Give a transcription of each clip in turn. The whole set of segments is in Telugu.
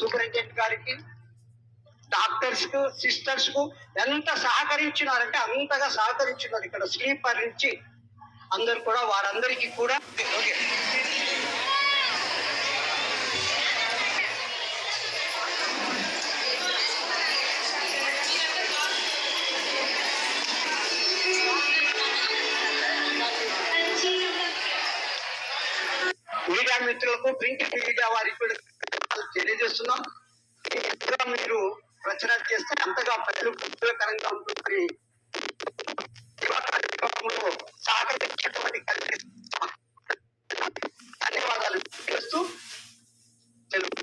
సూపరింటెండెంట్ గారికి డాక్టర్స్కు సిస్టర్స్కు ఎంత సహకరించినారంటే అంతగా సహకరించినారు ఇక్కడ స్లీపర్ నుంచి. అందరు కూడా వారందరికీ కూడా. ఓకే. మీడియా మిత్రులకు ప్రింట్ మీడియా వారికి కూడా తెలియజేస్తున్నాం ఇంతగా మీరు ప్రచారం చేస్తే అంతగా ప్రజలకు ఉపయోగకరంగా ఉంటుంది ధన్యవాదాలు చేస్తూ తెలుగు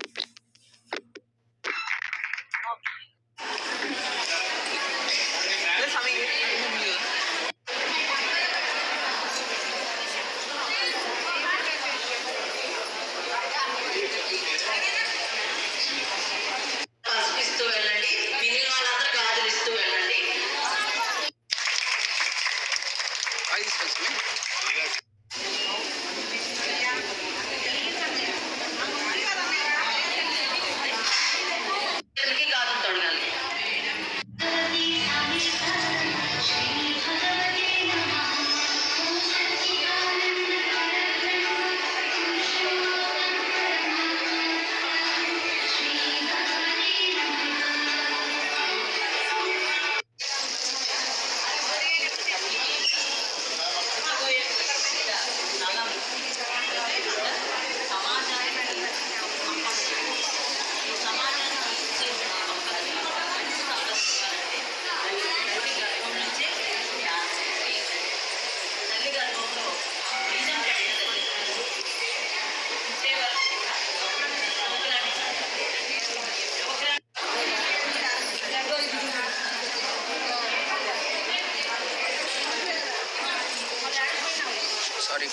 सॉरी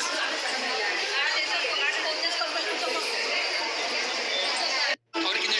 और किती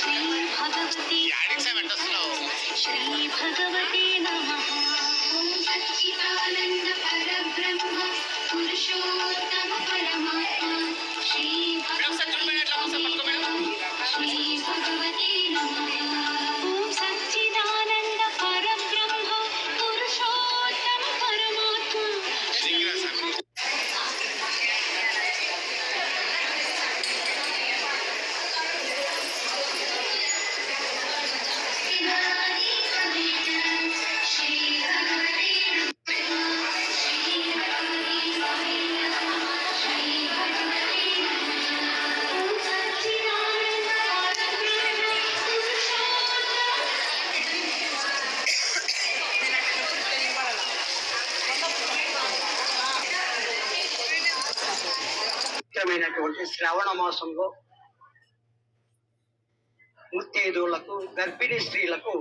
పవిత్రమైనటువంటి శ్రావణ మాసంలో ముత్తేదులకు గర్భిణీ స్త్రీలకు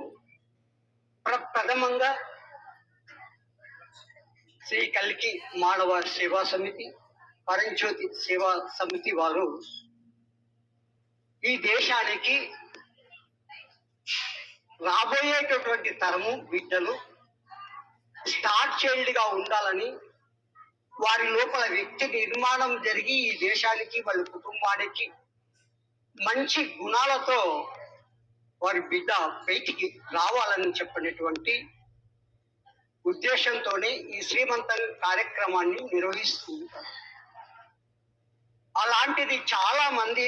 ప్రప్రథమంగా శ్రీ కల్కి మానవ సేవా సమితి పరంజ్యోతి సేవా సమితి వారు ఈ దేశానికి రాబోయేటటువంటి తరము బిడ్డలు స్టార్ చైల్డ్గా ఉండాలని వారి లోపల వ్యక్తి నిర్మాణం జరిగి ఈ దేశానికి వాళ్ళ కుటుంబానికి మంచి గుణాలతో వారి బిడ్డ బయటికి రావాలని చెప్పినటువంటి ఉద్దేశంతోనే ఈ శ్రీమంతం కార్యక్రమాన్ని నిర్వహిస్తూ ఉంటారు. అలాంటిది చాలా మంది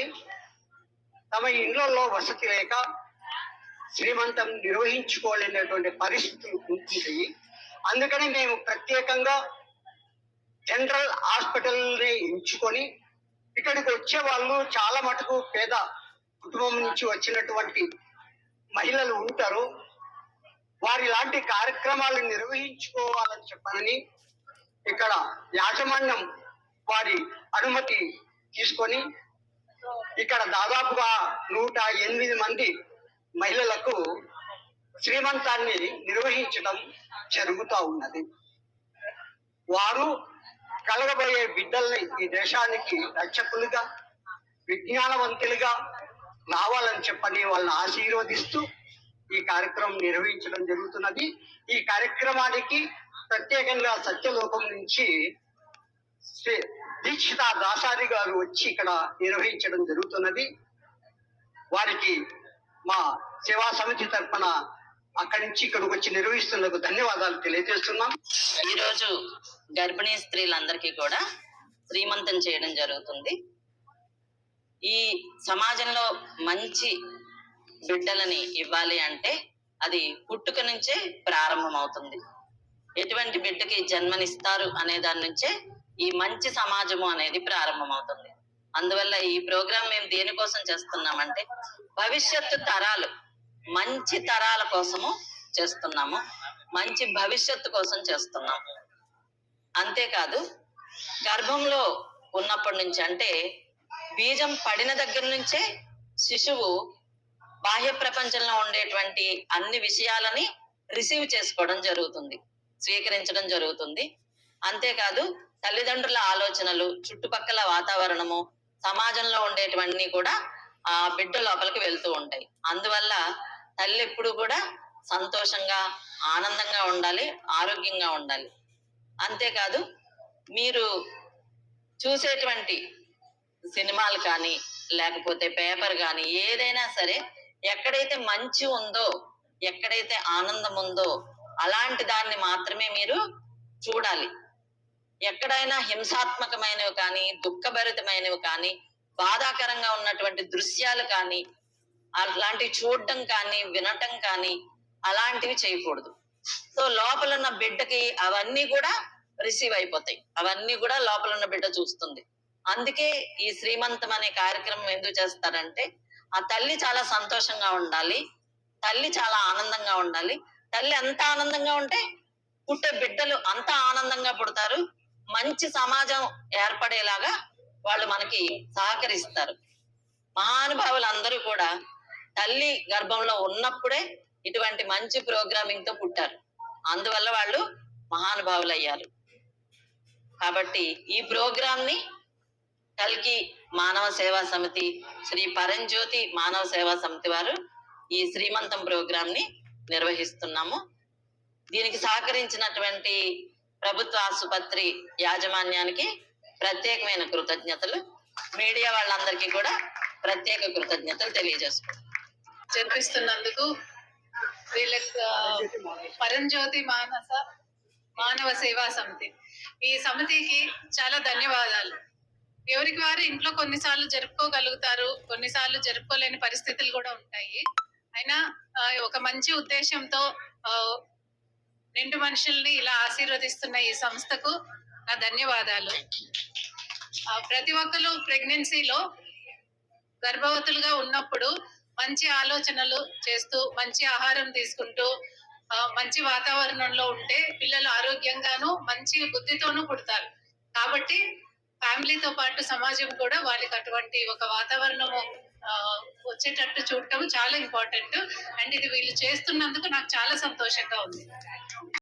తమ ఇళ్ళలో వసతి లేక శ్రీమంతం నిర్వహించుకోలేనటువంటి పరిస్థితులు ఉంటుంది అందుకని మేము ప్రత్యేకంగా జనరల్ హాస్పిటల్ని ఎంచుకొని ఇక్కడికి వచ్చే వాళ్ళు చాలా మటుకు పేద కుటుంబం నుంచి వచ్చినటువంటి మహిళలు ఉంటారు. వారి లాంటి కార్యక్రమాలు నిర్వహించుకోవాలని చెప్పనని ఇక్కడ యాజమాన్యం వారి అనుమతి తీసుకొని ఇక్కడ దాదాపుగా నూట ఎనిమిది మంది మహిళలకు శ్రీమంతాన్ని నిర్వహించడం జరుగుతూ ఉన్నది. వారు కలగబోయే బిడ్డల్ని ఈ దేశానికి రక్షకులుగా విజ్ఞానవంతులుగా రావాలని చెప్పని వాళ్ళని ఆశీర్వదిస్తూ ఈ కార్యక్రమం నిర్వహించడం జరుగుతున్నది. ఈ కార్యక్రమానికి ప్రత్యేకంగా సత్యలోకం నుంచి శ్రీ దీక్షిత దాసారి గారు వచ్చి ఇక్కడ నిర్వహించడం జరుగుతున్నది. వారికి మా సేవా సమితి తరఫున అక్కడి నుంచి ఇక్కడికి వచ్చి నిర్వహిస్తున్నందుకు ధన్యవాదాలు తెలియజేస్తున్నాం. ఈరోజు గర్భిణీ స్త్రీలందరికీ కూడా శ్రీమంతం చేయడం జరుగుతుంది. ఈ సమాజంలో మంచి బిడ్డలని ఇవ్వాలి అంటే అది పుట్టుక నుంచే ప్రారంభమవుతుంది. ఎటువంటి బిడ్డకి జన్మనిస్తారు అనే దాని నుంచే ఈ మంచి సమాజము అనేది ప్రారంభమవుతుంది. అందువల్ల ఈ ప్రోగ్రాం మేము దేనికోసం చేస్తున్నామంటే భవిష్యత్తు తరాలు మంచి తరాల కోసము చేస్తున్నాము. మంచి భవిష్యత్తు కోసం చేస్తున్నాము. అంతేకాదు గర్భంలో ఉన్నప్పటి నుంచి అంటే బీజం పడిన దగ్గర నుంచే శిశువు బాహ్య ప్రపంచంలో ఉండేటువంటి అన్ని విషయాలని రిసీవ్ చేసుకోవడం జరుగుతుంది స్వీకరించడం జరుగుతుంది. అంతేకాదు తల్లిదండ్రుల ఆలోచనలు చుట్టుపక్కల వాతావరణము సమాజంలో ఉండేటివన్నీ కూడా ఆ బిడ్డ లోపలికి వెళ్తూ ఉంటాయి. అందువల్ల తల్లి ఎప్పుడు కూడా సంతోషంగా ఆనందంగా ఉండాలి ఆరోగ్యంగా ఉండాలి. అంతేకాదు మీరు చూసేటువంటి సినిమాలు కానీ లేకపోతే పేపర్ కానీ ఏదైనా సరే ఎక్కడైతే మంచి ఉందో ఎక్కడైతే ఆనందం ఉందో అలాంటి దాన్ని మాత్రమే మీరు చూడాలి. ఎక్కడైనా హింసాత్మకమైనవి కానీ దుఃఖభరితమైనవి కానీ బాధాకరంగా ఉన్నటువంటి దృశ్యాలు కానీ అలాంటివి చూడటం కానీ వినటం కానీ అలాంటివి చేయకూడదు. సో లోపల ఉన్న బిడ్డకి అవన్నీ కూడా రిసీవ్ అయిపోతాయి. అవన్నీ కూడా లోపల ఉన్న బిడ్డ చూస్తుంది. అందుకే ఈ శ్రీమంతం అనే కార్యక్రమం ఎందుకు చేస్తారంటే ఆ తల్లి చాలా సంతోషంగా ఉండాలి తల్లి చాలా ఆనందంగా ఉండాలి. తల్లి ఎంత ఆనందంగా ఉంటే పుట్టే బిడ్డలు అంత ఆనందంగా పుడతారు. మంచి సమాజం ఏర్పడేలాగా వాళ్ళు మనకి సహకరిస్తారు. మహానుభావులు అందరూ కూడా తల్లి గర్భంలో ఉన్నప్పుడే ఇటువంటి మంచి ప్రోగ్రామింగ్తో పుట్టారు. అందువల్ల వాళ్ళు మహానుభావులు అయ్యారు కాబట్టి ఈ ప్రోగ్రామ్ని కల్కి మానవ సేవా సమితి శ్రీ పరంజ్యోతి మానవ సేవా సమితి వారు ఈ శ్రీమంతం ప్రోగ్రామ్ని నిర్వహిస్తున్నాము. దీనికి సహకరించినటువంటి ప్రభుత్వ ఆసుపత్రి యాజమాన్యానికి ప్రత్యేకమైన కృతజ్ఞతలు. మీడియా వాళ్ళందరికీ కూడా ప్రత్యేక కృతజ్ఞతలు తెలియజేసుకుంటాం జరిపిస్తున్నందుకు వీళ్ళకి పరంజ్యోతి మానస మానవ సేవా సమితి. ఈ సమితికి చాలా ధన్యవాదాలు. ఎవరికి వారు ఇంట్లో కొన్నిసార్లు జరుపుకోగలుగుతారు కొన్నిసార్లు జరుపుకోలేని పరిస్థితులు కూడా ఉంటాయి. అయినా ఆ, ఒక మంచి ఉద్దేశంతో ఆ, నిండు మనుషుల్ని ఇలా ఆశీర్వదిస్తున్న ఈ సంస్థకు నా ధన్యవాదాలు. ప్రతి ఒక్కరు ప్రెగ్నెన్సీలో గర్భవతులుగా ఉన్నప్పుడు మంచి ఆలోచనలు చేస్తూ మంచి ఆహారం తీసుకుంటూ మంచి వాతావరణంలో ఉంటే పిల్లలు ఆరోగ్యంగాను మంచి బుద్ధితోనూ పుడతారు. కాబట్టి ఫ్యామిలీతో పాటు సమాజం కూడా వాళ్ళకి అటువంటి ఒక వాతావరణము వచ్చేటట్టు చూడటం చాలా ఇంపార్టెంట్. అండ్ ఇది వీళ్ళు చేస్తున్నందుకు నాకు చాలా సంతోషంగా ఉంది.